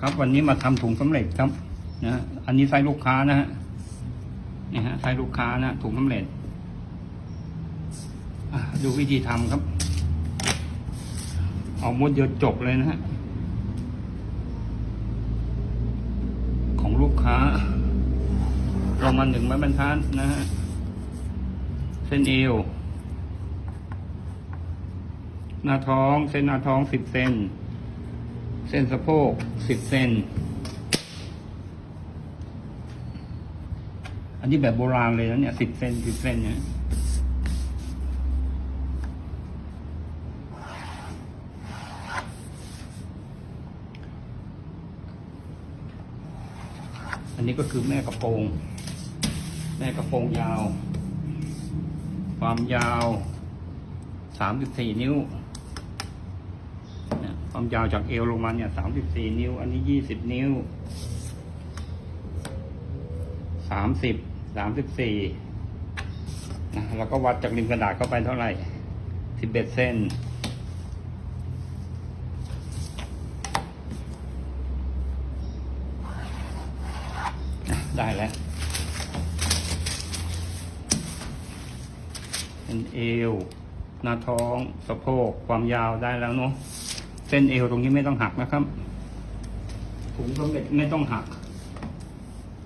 ครับวันนี้มาทำถุงสำเร็จครับนะอันนี้ไซส์ลูกค้านะฮะนี่ฮะไซส์ลูกค้านะถุงสำเร็จดูวิธีทำครับ เอามดเดียวจบเลยนะฮะของลูกค้า เรามาหนึ่งไม้บรรทัดนะฮะเส้นเอวหน้าท้อง เส้นหน้าท้องสิบเซน เส้นสะโพกสิบเซนอันนี้แบบโบราณเลยนะเนี่ยสิบเซนสิบเซนเนี่ยอันนี้ก็คือแม่กระโปรง แม่กระโปรงยาว ความยาวสามสิบสี่นิ้ว ความยาวจากเอวลงมาเนี่ยสามสิบสี่นิ้ว อันนี้ยี่สิบนิ้วสามสิบสามสิบสี่นะแล้วก็วัดจากริมกระดาษเข้าไปเท่าไหร่สิบเอ็ดเซนนได้แล้ว เป็นเอว หน้าท้อง สะโพก ความยาวได้แล้วเนาะ เส้นเอวตรงนี้ไม่ต้องหักนะครับถุงสำเร็จไม่ต้องหัก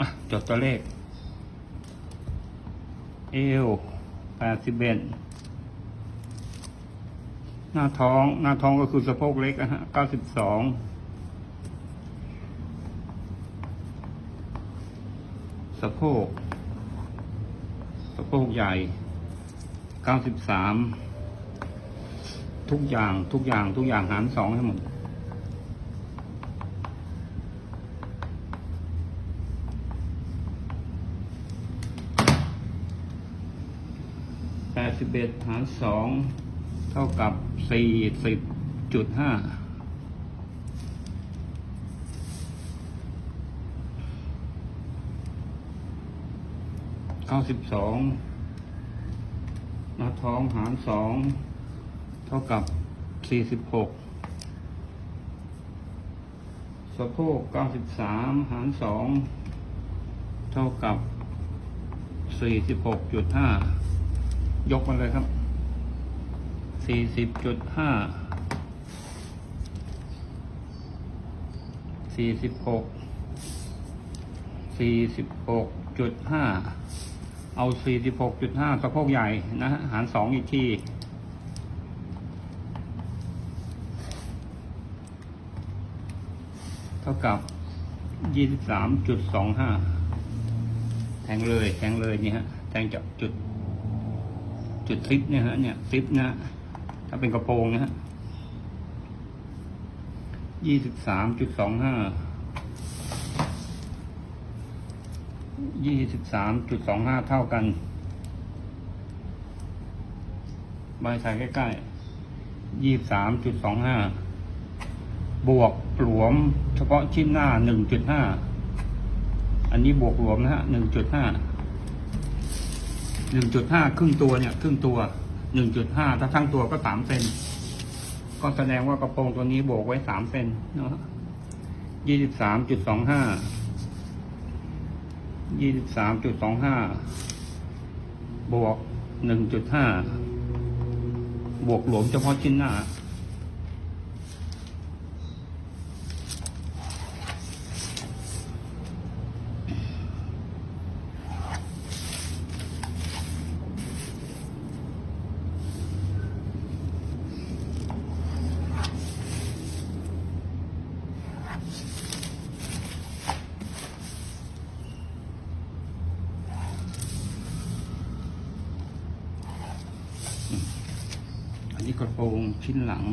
อะจดตัวเลข เอวแปดสิบเอ็ดหน้าท้อง หน้าท้องก็คือสะโพกเล็กนะฮะเก้าสิบสองสะโพก สะโพกใหญ่เก้าสิบสาม ทุกอย่างทุกอย่างทุกอย่างหารสองให้หมดแปดสิบเอ็ดหารสองเท่ากับสี่สิบจุดห้าเก้าสิบสองหน้าท้องหารสอง เท่ากับสี่สิบหกสะโพกเก้าสิบสามหารสองเท่ากับสี่สิบหกจุดห้ายกมาเลยครับสี่สิบจุดห้าสี่สิบหกสี่สิบหกจุดห้าเอา46.5สะโพกใหญ่นะฮะหาร2อีกที ท่ากับ23.25แทงเลยแทงเลยนี่ฮะแทงจากจุด จุดซิปเนี่ยฮะเนี่ยซิปนะถ้าเป็นกระโปรงนะฮะ23.25ยี่สิบสามจุดสองห้าเท่ากันใบใส่ใกล้ๆยี่สามจุดสองห้า บวกหลวมเฉพาะชิ้นหน้าหนึ่งจุดห้าอันนี้บวกหลวมนะฮะหนึ่งจุดห้าหนึ่งจุดห้าครึ่งตัวเนี่ย ครึ่งตัวหนึ่งจุดห้าถ้าทั้งตัวก็สามเซน ก็แสดงว่ากระโปรงตัวนี้บวกไว้สามเซนเนาะยี่สิบสามจุดสองห้ายี่สิบสามจุดสองห้าบวกหนึ่งจุดห้าบวกหลวมเฉพาะชิ้นหน้า กระโปรงชิ้นหลัง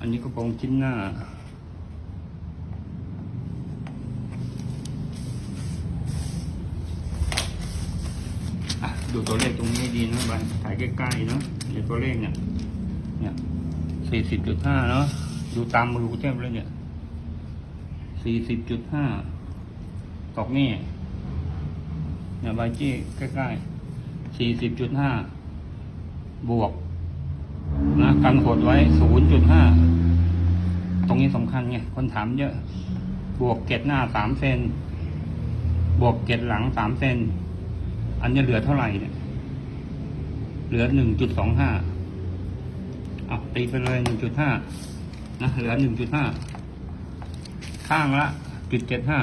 อันนี้กระโปรงชิ้นหน้า ดูตัวเลขตรงนี้ดีนะบันถ่ายใกล้ๆเนาะเนี่ยตัวเลขเนี่ย เนี่ยสี่สิบจุดห้าเนาะ ดูตามมือกูเทียบเลยเนี่ยสี่สิบจุดห้าตอกนี่เนี่ยใบจี้ใกล้ๆสี่สิบจุดห้าบวก นะกันหดไว้0.5ตรงนี้สำคัญไงคนถามเยอะ บวกเกตหน้าสามเซนบวกเกตหลังสามเซนอันนี้เหลือเท่าไหร่เนี่ย เหลือหนึ่งจุดสองห้าเอาตีไปเลยหนึ่งจุดห้านะเหลือหนึ่งจุดห้าข้างละจุดเจ็ดห้า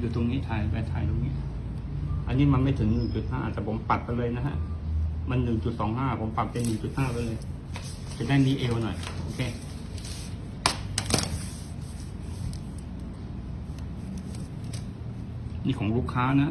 อยู่ตรงนี้ถ่ายไปถ่ายตรงนี้ อันนี้มันไม่ถึง 1.5 แต่ผมปรับไปเลยนะฮะ มัน 1.25 ผมปรับเป็น 1.5 ไปเลย จะได้มีเอวหน่อย โอเคนี่ของลูกค้านะ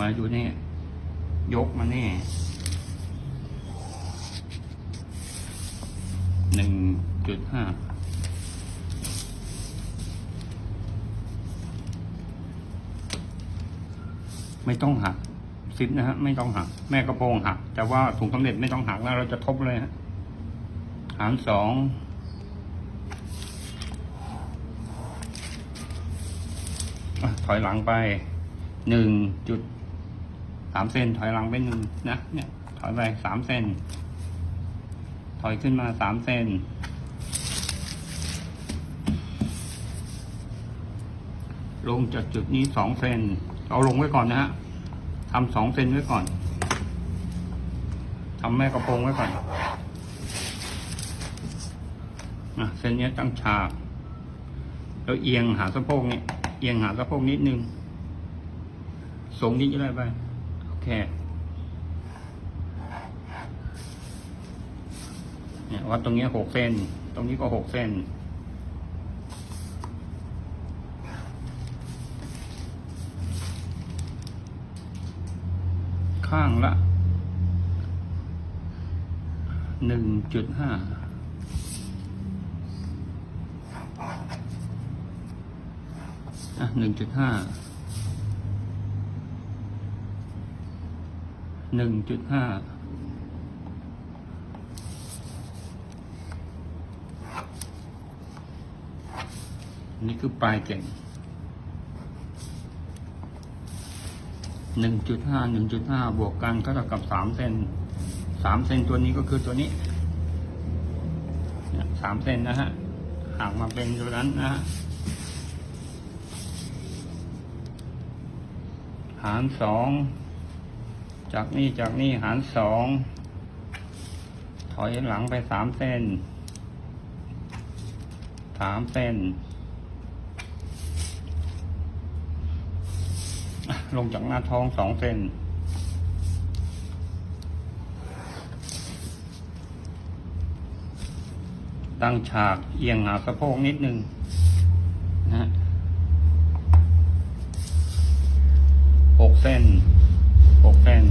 มาอยู่นี่ ยกมาแน่หนึ่งจุดห้าไม่ต้องหักซิปนะฮะไม่ต้องหัก แม่กระโปรงหัก แต่ว่าถุงสำเร็จไม่ต้องหักแล้วเราจะทบเลยฮะหารสองอถอยหลังไปหนึ่งจุดามเซนถอยหลังไปหนึ่งนะ เนี่ย ถอยไปสามเซนถอยขึ้นมาสามเซนลงจากจุดนี้สองเซนเอาลงไว้ก่อนนะฮะทำสองเซนไว้ก่อนทำแม่กระโปรงไว้ก่อนอะเส้นนี้ตั้งฉากแล้วเอียงหาสะโพกเนี่ยเอียงหาสะโพกนิดนึงสูงนิดจะได้ไป โอเคเนี่ยวัดตรงนี้หกเซนตรงนี้ก็หกเซนข้างละหนึ่งจุดห้าอะหนึ่งจุดห้า หนึ่งจุดห้านี่คือปลายเก่งหนึ่งจุดห้าหนึ่งจุดห้าบวกกันก็เท่ากับสามเซนสามเซนตัวนี้ก็คือตัวนี้สามเซนนะฮะห่างมาเป็นตัวนั้นนะฮะหารสอง จากนี่จากนี่หารสองถอยหลังไปสามเส้นสามเส้น ลงจากหน้าท้องสองเส้นตั้งฉากเอียงหาสะโพกนิดนึงนะหกเส้น หกเส้น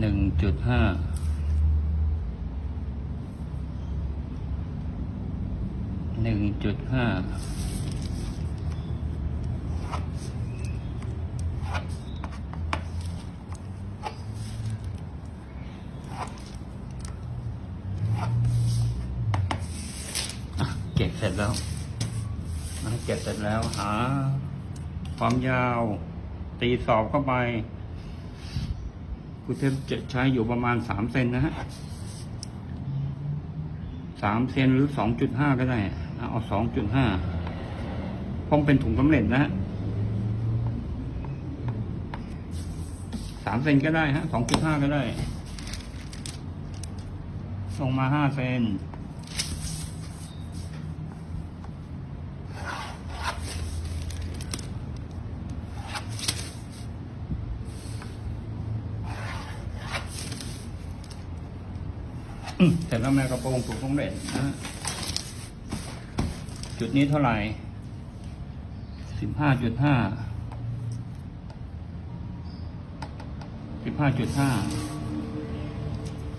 หนึ่ง จุดห้าหนึ่งจุดห้าเก็บเสร็จแล้วเก็บเสร็จแล้วหาความยาว ตีสอบเข้าไป กูเทพจะใช้อยู่ประมาณสามเซนนะฮะสามเซนหรือสองจุดห้าก็ได้เอาสองจุดห้าพอมเป็นถุงสำเร็จนะฮะสามเซนก็ได้ฮะสองจุดห้าก็ได้ ลงมาห้าเซน เสร็จแล้วแม่กระโปรงถูกต้องเด่นนะจุดนี้เท่าไหร่สิบห้าจุดห้าสิบห้าจุดห้า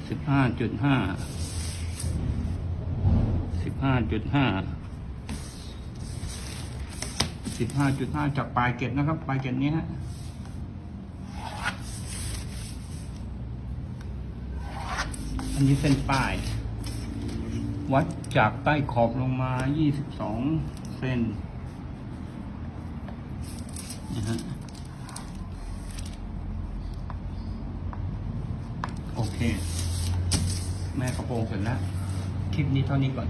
สิบห้าจุดห้าสิบห้าจุดห้าสิบห้าจุดห้าจากปลายเกล็ดนะครับ ปลายเกล็ดนี้ฮะ อันนี้เส้นป้าย วัดจากใต้ขอบลงมา 22เซนนะฮะโอเค แม่กระโปรงเสร็จแล้ว คลิปนี้เท่านี้ก่อน